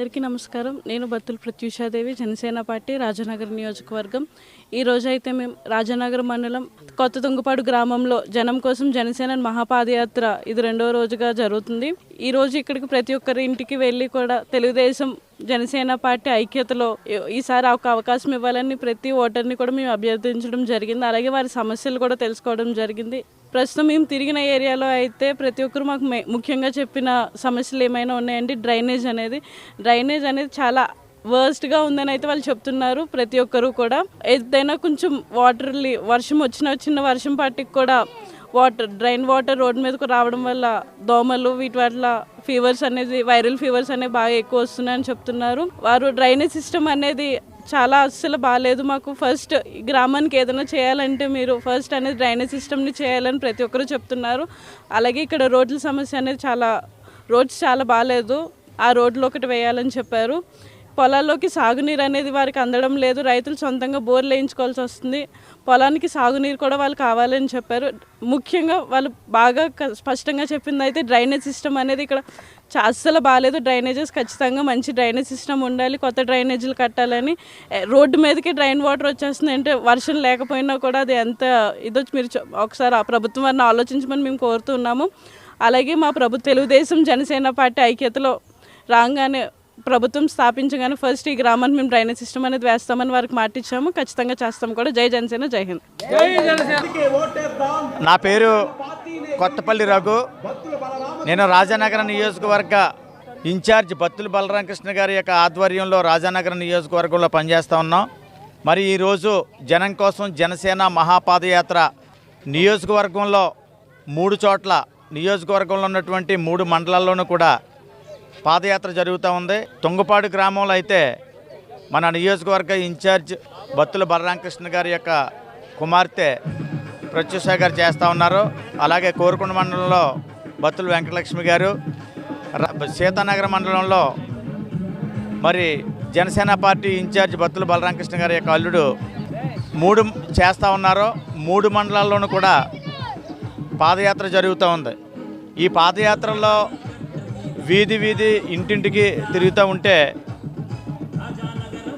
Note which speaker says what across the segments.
Speaker 1: అందరికీ నమస్కారం. నేను బత్తుల ప్రత్యూషాదేవి జనసేన పార్టీ రాజనగర్ నియోజకవర్గం. ఈ రోజైతే అయితే మేము రాజనగర్ మండలం కొత్త తుంగపాడు గ్రామంలో జనం కోసం జనసేన మహాపాదయాత్ర ఇది రెండో రోజుగా జరుగుతుంది. ఈ రోజు ఇక్కడికి ప్రతి ఒక్కరి ఇంటికి వెళ్ళి కూడా తెలుగుదేశం జనసేన పార్టీ ఐక్యతలో ఈసారి ఒక అవకాశం ఇవ్వాలని ప్రతి ఓటర్ని కూడా మేము అభ్యర్థించడం జరిగింది. అలాగే వారి సమస్యలు కూడా తెలుసుకోవడం జరిగింది. ప్రస్తుతం మేము తిరిగిన ఏరియాలో అయితే ప్రతి ఒక్కరు మాకు ముఖ్యంగా చెప్పిన సమస్యలు ఏమైనా ఉన్నాయండి డ్రైనేజ్ అనేది. డ్రైనేజ్ అనేది చాలా వర్స్ట్గా ఉందని అయితే వాళ్ళు చెప్తున్నారు ప్రతి ఒక్కరు కూడా. ఏదైనా కొంచెం వాటర్ వర్షం వచ్చిన చిన్న వర్షం పాటికి కూడా వాటర్ డ్రైన్ వాటర్ రోడ్ మీదకు రావడం వల్ల దోమలు వీటి వల్ల ఫీవర్స్ అనేది వైరల్ ఫీవర్స్ అనేవి బాగా ఎక్కువ వస్తున్నాయని చెప్తున్నారు. వారు డ్రైనేజ్ సిస్టమ్ అనేది చాలా అస్సలు బాగాలేదు మాకు ఫస్ట్ గ్రామానికి ఏదైనా చేయాలంటే మీరు ఫస్ట్ అనేది డ్రైనేజ్ సిస్టమ్ని చేయాలని ప్రతి ఒక్కరు చెప్తున్నారు. అలాగే ఇక్కడ రోడ్ల సమస్య అనేది చాలా రోడ్స్ చాలా బాగాలేదు ఆ రోడ్లు ఒకటి వేయాలని చెప్పారు. పొలాల్లోకి సాగునీరు అనేది వారికి అందడం లేదు. రైతులు సొంతంగా బోర్లు వేయించుకోవాల్సి వస్తుంది. పొలానికి సాగునీరు కూడా వాళ్ళు కావాలని చెప్పారు. ముఖ్యంగా వాళ్ళు బాగా క- స్పష్టంగా చెప్పింది అయితే డ్రైనేజ్ సిస్టమ్ అనేది ఇక్కడ చా- అస్సలు బాగాలేదు డ్రైనేజెస్ ఖచ్చితంగా మంచి డ్రైనేజ్ సిస్టమ్ ఉండాలి. కొత్త డ్రైనేజీలు కట్టాలని. రోడ్డు మీదకి డ్రైన్ వాటర్ వచ్చేస్తుంది. అంటే వర్షం లేకపోయినా కూడా అది ఎంత ఇదో మీరు ఒకసారి ఆ ప్రభుత్వం వారిని ఆలోచించమని మేము కోరుతున్నాము. అలాగే మా ప్రభు తెలుగుదేశం జనసేన పార్టీ ఐక్యతలో రాగానే ప్రభుత్వం స్థాపించగానే ఫస్ట్ ఈ గ్రామానికి మేము డ్రైనేజ్ సిస్టమ్ అనేది వేస్తామని వారికి మాట ఇచ్చాము ఖచ్చితంగా చేస్తాం కూడా. జై జనసేన జై హింద్.
Speaker 2: నా పేరు కొత్తపల్లి రఘు. నేను రాజానగరం నియోజకవర్గ ఇన్ఛార్జ్ బత్తుల బలరామకృష్ణ గారి యొక్క ఆధ్వర్యంలో రాజానగరం నియోజకవర్గంలో పనిచేస్తూ ఉన్నాం. మరి ఈరోజు జనం కోసం జనసేన మహాపాదయాత్ర నియోజకవర్గంలో మూడు చోట్ల నియోజకవర్గంలో ఉన్నటువంటి మూడు మండలాల్లోనూ కూడా పాదయాత్ర జరుగుతూ ఉంది. తుంగపాడు గ్రామంలో అయితే మన నియోజకవర్గ ఇన్ఛార్జ్ బత్తుల బలరామకృష్ణ గారి యొక్క కుమార్తె ప్రత్యూష గారు చేస్తూ ఉన్నారు. అలాగే కోరుకుండ మండలంలో బత్తుల వెంకటలక్ష్మి గారు ర- సీతానగర మండలంలో మరి జనసేన పార్టీ ఇన్ఛార్జ్ బత్తుల బలరామకృష్ణ గారి యొక్క అల్లుడు మూడు చేస్తూ ఉన్నారు. మూడు మండలాల్లోనూ కూడా పాదయాత్ర జరుగుతూ ఉంది. ఈ పాదయాత్రలో వీధి వీధి ఇంటింటికి తిరుగుతూ ఉంటే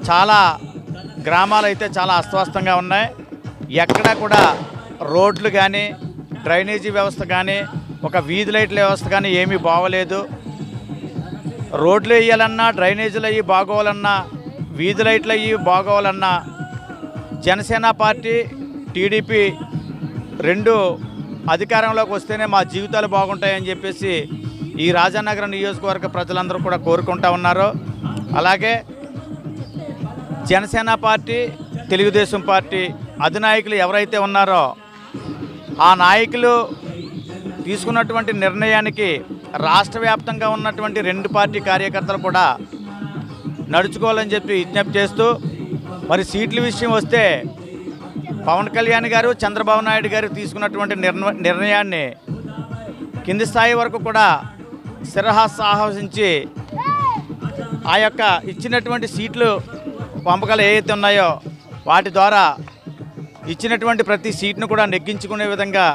Speaker 2: చాలా గ్రామాలు అయితే చాలా అస్తవ్యస్తంగా ఉన్నాయి. ఎక్కడా కూడా రోడ్లు కానీ డ్రైనేజీ వ్యవస్థ కానీ ఒక వీధి లైట్ల వ్యవస్థ కానీ ఏమీ బాగోలేదు రోడ్లు వేయాలన్నా డ్రైనేజీలు అయ్యి బాగోవాలన్నా వీధి లైట్లు అయ్యి బాగోవాలన్నా జనసేన పార్టీ టీడీపీ రెండు అధికారంలోకి వస్తేనే మా జీవితాలు బాగుంటాయని చెప్పేసి ఈ రాజానగరం నియోజకవర్గ ప్రజలందరూ కూడా కోరుకుంటా ఉన్నారు. అలాగే జనసేన పార్టీ తెలుగుదేశం పార్టీ అధినాయకులు ఎవరైతే ఉన్నారో ఆ నాయకులు తీసుకున్నటువంటి నిర్ణయానికి రాష్ట్ర వ్యాప్తంగా ఉన్నటువంటి రెండు పార్టీ కార్యకర్తలు కూడా నడుచుకోవాలని చెప్పి విజ్ఞప్తి చేస్తూ మరి సీట్ల విషయం వస్తే పవన్ కళ్యాణ్ గారు చంద్రబాబు నాయుడు గారు తీసుకున్నటువంటి నిర్ణయాన్ని కింది స్థాయి వరకు కూడా సిరహా సాహసించి ఆ యొక్క ఇచ్చినటువంటి సీట్లు పంపకాలు ఏవైతే ఉన్నాయో వాటి ద్వారా ఇచ్చినటువంటి ప్రతి సీట్ను కూడా నెగ్గించుకునే విధంగా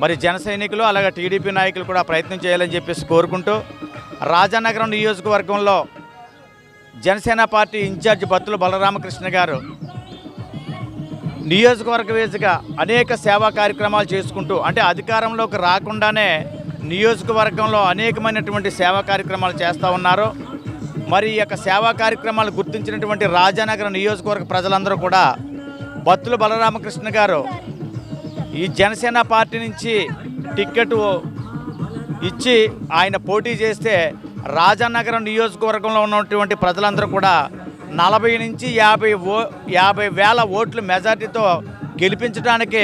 Speaker 2: మరి జన సైనికులు అలాగే టీడీపీ నాయకులు కూడా ప్రయత్నం చేయాలని చెప్పేసి కోరుకుంటూ రాజానగరం నియోజకవర్గంలో జనసేన పార్టీ ఇన్ఛార్జ్ బత్తుల బలరామకృష్ణ గారు నియోజకవర్గ వేదికగా అనేక సేవా కార్యక్రమాలు చేసుకుంటూ అంటే అధికారంలోకి రాకుండానే నియోజకవర్గంలో అనేకమైనటువంటి సేవా కార్యక్రమాలు చేస్తూ ఉన్నారు. మరి ఈ యొక్క సేవా కార్యక్రమాలు గుర్తించినటువంటి రాజానగరం నియోజకవర్గ ప్రజలందరూ కూడా బత్తుల బలరామకృష్ణ గారు ఈ జనసేన పార్టీ నుంచి టిక్కెట్ ఇచ్చి ఆయన పోటీ చేస్తే రాజానగరం నియోజకవర్గంలో ఉన్నటువంటి ప్రజలందరూ కూడా నలభై నుంచి యాభై ఓ యాభై వేల ఓట్లు మెజార్టీతో గెలిపించడానికి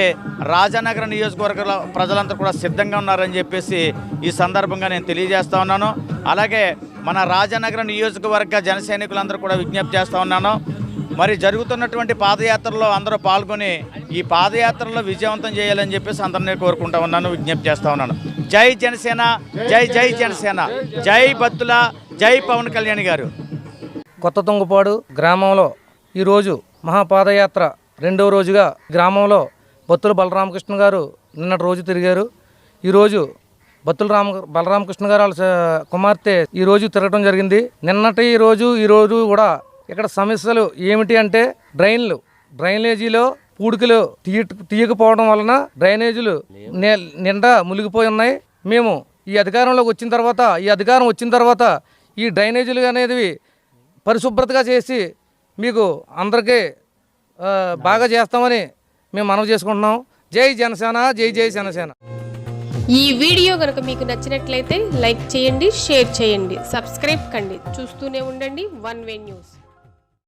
Speaker 2: రాజానగర నియోజకవర్గంలో ప్రజలందరూ కూడా సిద్ధంగా ఉన్నారని చెప్పేసి ఈ సందర్భంగా నేను తెలియజేస్తా ఉన్నాను. అలాగే మన రాజానగర నియోజకవర్గ జన సైనికులందరూ కూడా విజ్ఞప్తి చేస్తూ ఉన్నాను. మరి జరుగుతున్నటువంటి పాదయాత్రలో అందరూ పాల్గొని ఈ పాదయాత్రలో విజయవంతం చేయాలని చెప్పేసి అందరినీ కోరుకుంటా ఉన్నాను విజ్ఞప్తి చేస్తూ ఉన్నాను. జై జనసేన జై జై జనసేన జై భత్తుల జై పవన్ కళ్యాణ్ గారు.
Speaker 3: కొత్త తుంగపాడు గ్రామంలో ఈరోజు మహాపాదయాత్ర రెండవ రోజుగా గ్రామంలో బత్తుల బలరామకృష్ణ గారు నిన్నటి రోజు తిరిగారు. ఈరోజు బత్తుల రామ బలరామకృష్ణ గారు వాళ్ళ కుమార్తె ఈ రోజు తిరగడం జరిగింది. నిన్నటి ఈ రోజు ఈ రోజు కూడా ఇక్కడ సమస్యలు ఏమిటి అంటే డ్రైన్లు. డ్రైనేజీలో పూడికలు తీయ తీయకపోవడం వలన డ్రైనేజీలు నిండా మునిగిపోయి ఉన్నాయి. మేము ఈ అధికారంలోకి వచ్చిన తర్వాత ఈ అధికారం వచ్చిన తర్వాత ఈ డ్రైనేజీలు అనేది పరిశుభ్రతగా చేసి మీకు అందరికీ బాగా చేస్తామని మేము మనవి చేసుకుంటున్నాం. జై జనసేన జై జై జనసేన.
Speaker 4: ఈ వీడియో కనుక మీకు నచ్చినట్లయితే లైక్ చేయండి షేర్ చేయండి సబ్స్క్రైబ్ కండి. చూస్తూనే ఉండండి వన్ వే న్యూస్.